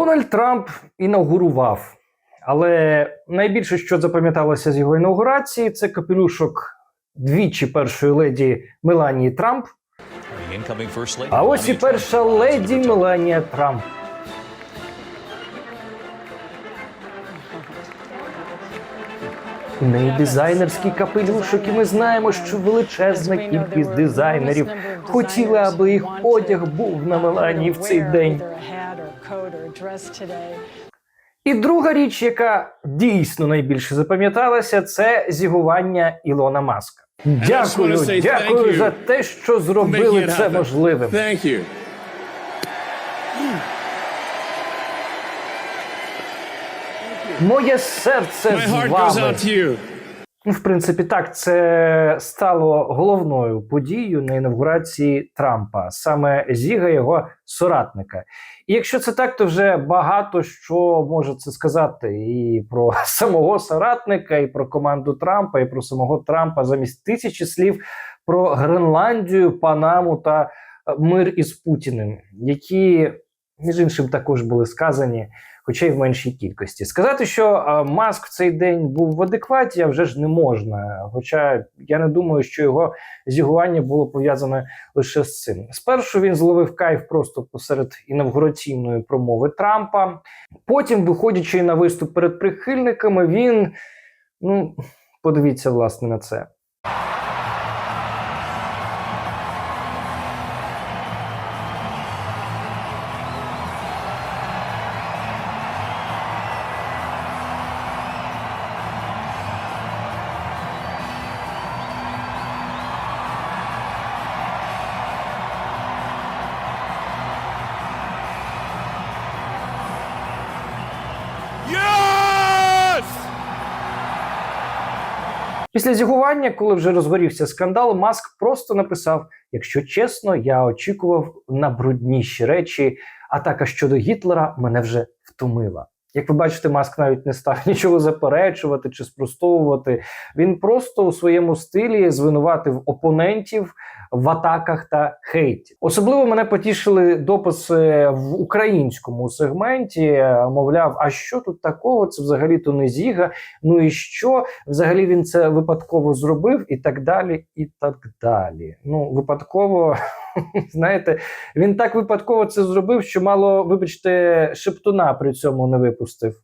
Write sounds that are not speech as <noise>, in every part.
Дональд Трамп інаугурував, але найбільше, що запам'яталося з його інаугурації, це капелюшок двічі першої леді Меланії Трамп. А ось і перша леді Меланія Трамп. У неї дизайнерський капелюшок, і ми знаємо, що величезна кількість дизайнерів хотіли, аби їх одяг був на Меланії в цей день. І друга річ, яка дійсно найбільше запам'яталася, це зігування Ілона Маска. Дякую, дякую за те, що зробили це можливим. Thank you. Моє серце з вами. Ну, в принципі, так, це стало головною подією на інавгурації Трампа, саме зіга його соратника. І якщо це так, то вже багато що може це сказати і про <laughs> самого соратника, і про команду Трампа, і про самого Трампа замість тисячі слів про Гренландію, Панаму та е, мир із Путіним, які між іншим також були сказані хоча й в меншій кількості. Сказати, що е, Маск в цей день був в адекваті, а вже ж не можна. Хоча я не думаю, що його зігування було пов'язане лише з цим. Спершу він зловив кайф просто посеред інавгураційної промови Трампа. Потім, виходячи на виступ перед прихильниками, він ну подивіться власне на це. Після зігування, коли вже розгорівся скандал, Маск просто написав: якщо чесно, я очікував на брудніші речі. Атака щодо Гітлера мене вже втомила. Як ви бачите, Маск навіть не став <laughs> нічого заперечувати чи спростовувати. Він просто у своєму стилі звинуватив опонентів в атаках та хейті. Особливо мене потішили дописи в українському сегменті. Мовляв, а що тут такого? Це взагалі-то не зіга. Ну і що? Взагалі він це випадково зробив, і так далі, і так далі. Ну, випадково, <laughs> <laughs> знаєте, він так випадково це зробив, що мало, вибачте, шептуна при цьому не випустив.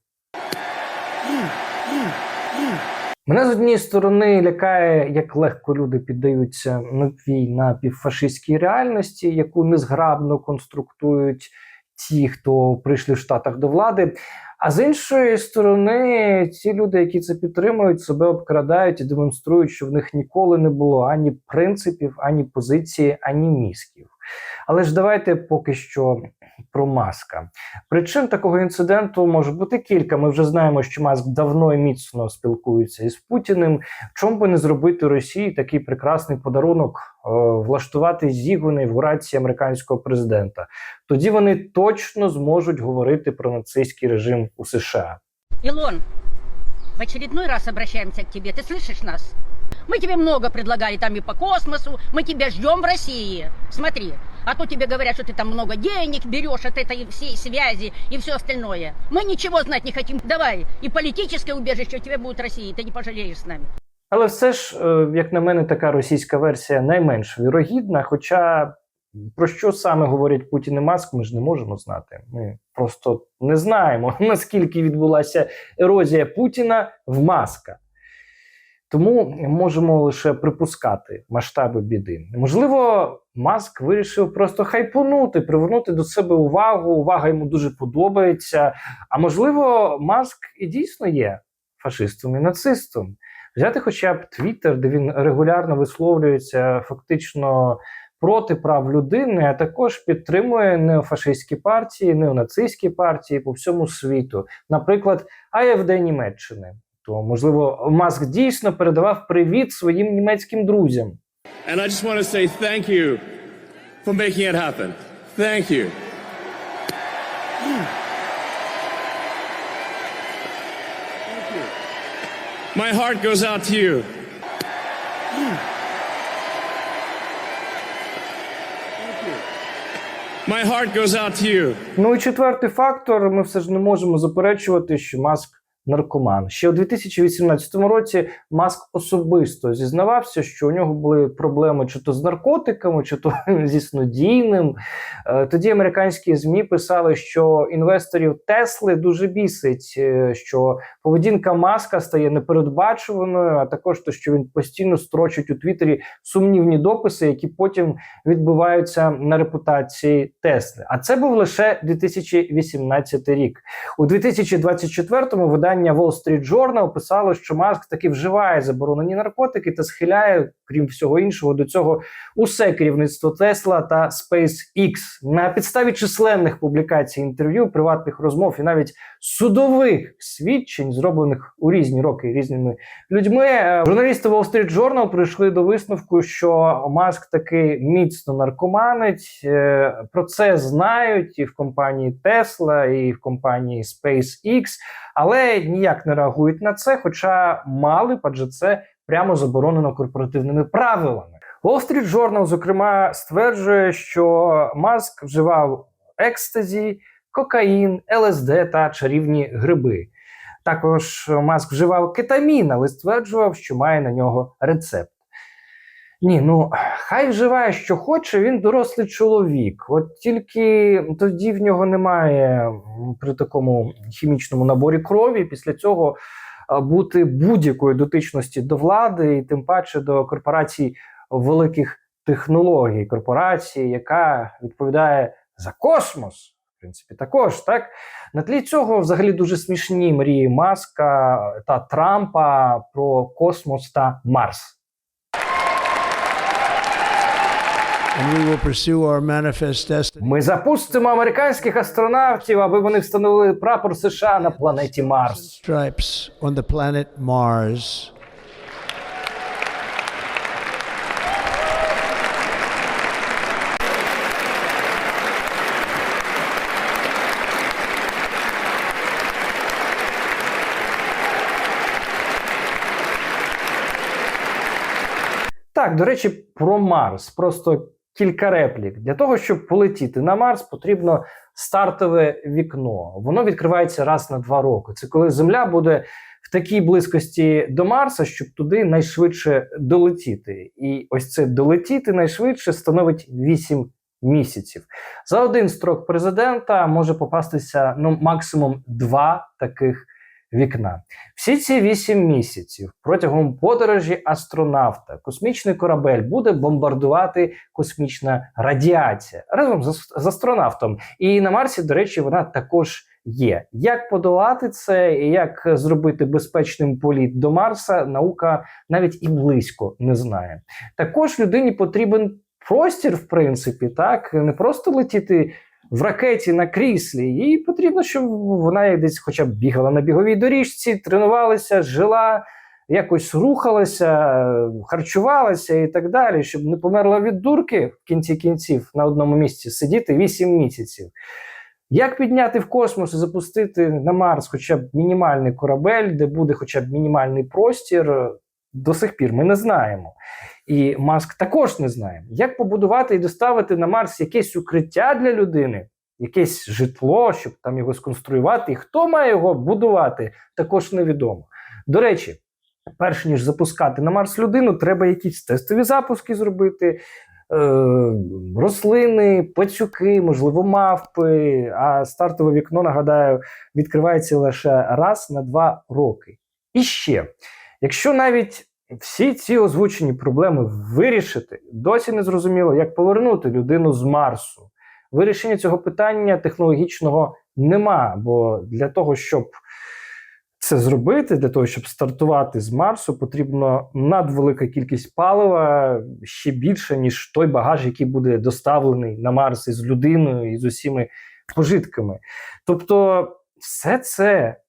Мене з однієї сторони лякає, як легко люди піддаються новій напівфашистській реальності, яку незграбно конструктують ті, хто прийшли в Штатах до влади. А з іншої сторони, ці люди, які це підтримують, себе обкрадають і демонструють, що в них ніколи не було ані принципів, ані позиції, ані мізків. Але ж давайте поки що про маска. Причин такого інциденту може бути кілька. Ми вже знаємо, що Маск давно і міцно спілкується із Путіним. Чому би не зробити Росії такий прекрасний подарунок е, влаштувати зігу на інавгурації американського президента? Тоді вони точно зможуть говорити про нацистський режим у США. Илон, в очередной раз обращаемся к тебе. Ты слышишь нас? Мы тебе много предлагали там и по космосу. Мы тебя ждем в России. Смотри. А то тебе говорят, что ты там много денег берешь от этой всей связи и все остальное. Мы ничего знать не хотим. Давай. И политическое убежище у тебя будет в России. Ты не пожалеешь с нами. Але все ж, е, як на мене, така російська версія найменш вірогідна. Хоча про що саме говорять Путін і Маск, ми ж не можемо знати. Ми просто не знаємо, <laughs> наскільки відбулася ерозія Путіна в Маска. Тому можемо лише припускати масштаби біди. Можливо, Маск вирішив просто хайпонути, привернути до себе увагу. Увага йому дуже подобається. А можливо, Маск і дійсно є фашистом і нацистом взяти хоча б Твіттер, де він регулярно висловлюється фактично проти прав людини, а також підтримує неофашистські партії, неонацистські партії по всьому світу, наприклад, АФД Німеччини. То можливо, Маск дійсно передавав привіт своїм німецьким друзям. And I just want to say thank you for making it happen. Thank you. My heart goes out to you. My heart goes out to you. Ну і четвертий фактор: ми все ж не можемо заперечувати, що Маск наркоман. Ще у 2018 році Маск особисто зізнавався, що у нього були проблеми чи то з наркотиками, чи то <laughs> зі снодійним. Е, Тоді американські змі писали, що інвесторів Тесли дуже бісить, е, що поведінка Маска стає непередбачуваною, а також те, що він постійно строчить у Твіттері сумнівні дописи, які потім відбиваються на репутації Тесли. А це був лише 2018 рік. У 2024-му видання Wall Street Journal писало, що Маск таки вживає заборонені наркотики та схиляє, крім всього іншого, до цього усе керівництво Тесла та SpaceX. На підставі численних публікацій, інтерв'ю, приватних розмов і навіть судових свідчень, зроблених у різні роки різними людьми, е, журналісти Wall Street Journal прийшли до висновку, що Маск таки міцно наркоманить. Е, Про це знають і в компанії Tesla, і в компанії SpaceX, але ніяк не реагують на це, хоча мали, адже це прямо заборонено корпоративними правилами. Wall Street Journal, зокрема, стверджує, що Маск вживав екстазі, кокаїн, ЛСД та чарівні гриби. Також Маск вживав кетамін, але стверджував, що має на нього рецепт. Ні, ну хай вживає, що хоче, він дорослий чоловік. От тільки тоді в нього немає при такому хімічному наборі крові. Після цього бути будь-якої дотичності до влади, і тим паче до корпорацій великих технологій, корпорації, яка відповідає за космос. В принципі, також так на тлі цього взагалі дуже смішні мрії Маска та Трампа про космос та Марс. Ми запустимо американських астронавтів, аби вони встановили прапор США на планеті Марс. Stripes on the planet Mars. Так, до речі, про Марс. Просто кілька реплік. Для того, щоб полетіти на Марс, потрібно стартове вікно. Воно відкривається раз на два роки. Це коли Земля буде в такій близькості до Марса, щоб туди найшвидше долетіти. І ось це долетіти найшвидше становить 8 місяців. За один строк президента може попастися ну, максимум два таких вікна. Всі ці вісім місяців протягом подорожі астронавта космічний корабель буде бомбардувати космічна радіація разом з, з астронавтом. І на Марсі, до речі, вона також є. Як подолати це і як зробити безпечним політ до Марса, наука навіть і близько не знає. Також людині потрібен простір, в принципі, так не просто летіти в ракеті на кріслі. Їй потрібно, щоб вона десь хоча б бігала на біговій доріжці, тренувалася, жила, якось рухалася, харчувалася і так далі, щоб не померла від дурки в кінці кінців на одному місці сидіти 8 місяців. Як підняти в космос і запустити на Марс хоча б мінімальний корабель, де буде хоча б мінімальний простір, до сих пір ми не знаємо. І Маск також не знає, як побудувати і доставити на Марс якесь укриття для людини, якесь житло, щоб там його сконструювати. І хто має його будувати, також невідомо. До речі, перш ніж запускати на Марс людину, треба якісь тестові запуски зробити. Е, рослини, пацюки, можливо, мавпи. А стартове вікно, нагадаю, відкривається лише раз на два роки. І ще, якщо навіть всі ці озвучені проблеми вирішити, досі не зрозуміло, як повернути людину з Марсу. Вирішення цього питання технологічного нема, бо для того, щоб це зробити, для того, щоб стартувати з Марсу, потрібно надвелика кількість палива ще більше, ніж той багаж, який буде доставлений на Марс із людиною і з усіми пожитками. Тобто, все це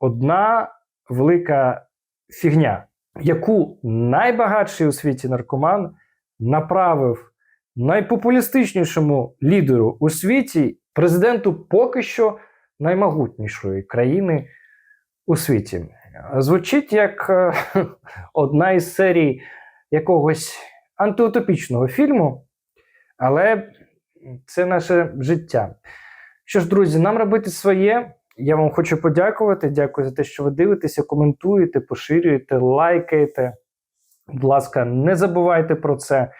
одна велика фігня, яку найбагатший у світі наркоман направив найпопулістичнішому лідеру у світі, президенту поки що наймогутнішої країни у світі. Звучить як е, <laughs> одна із серій якогось антиутопічного фільму, але це наше життя. Що ж, друзі, нам робити своє. Я вам хочу подякувати. Дякую за те, що ви дивитеся, коментуєте, поширюєте, лайкаєте. Будь ласка, не забувайте про це.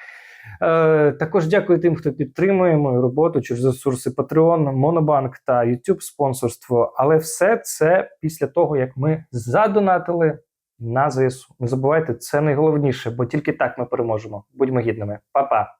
Е, також дякую тим, хто підтримує мою роботу через ресурси Patreon, Монобанк та YouTube спонсорство. Але все це після того, як ми задонатили на ЗСУ. Не забувайте, це найголовніше, бо тільки так ми переможемо. Будьмо гідними. Па-па!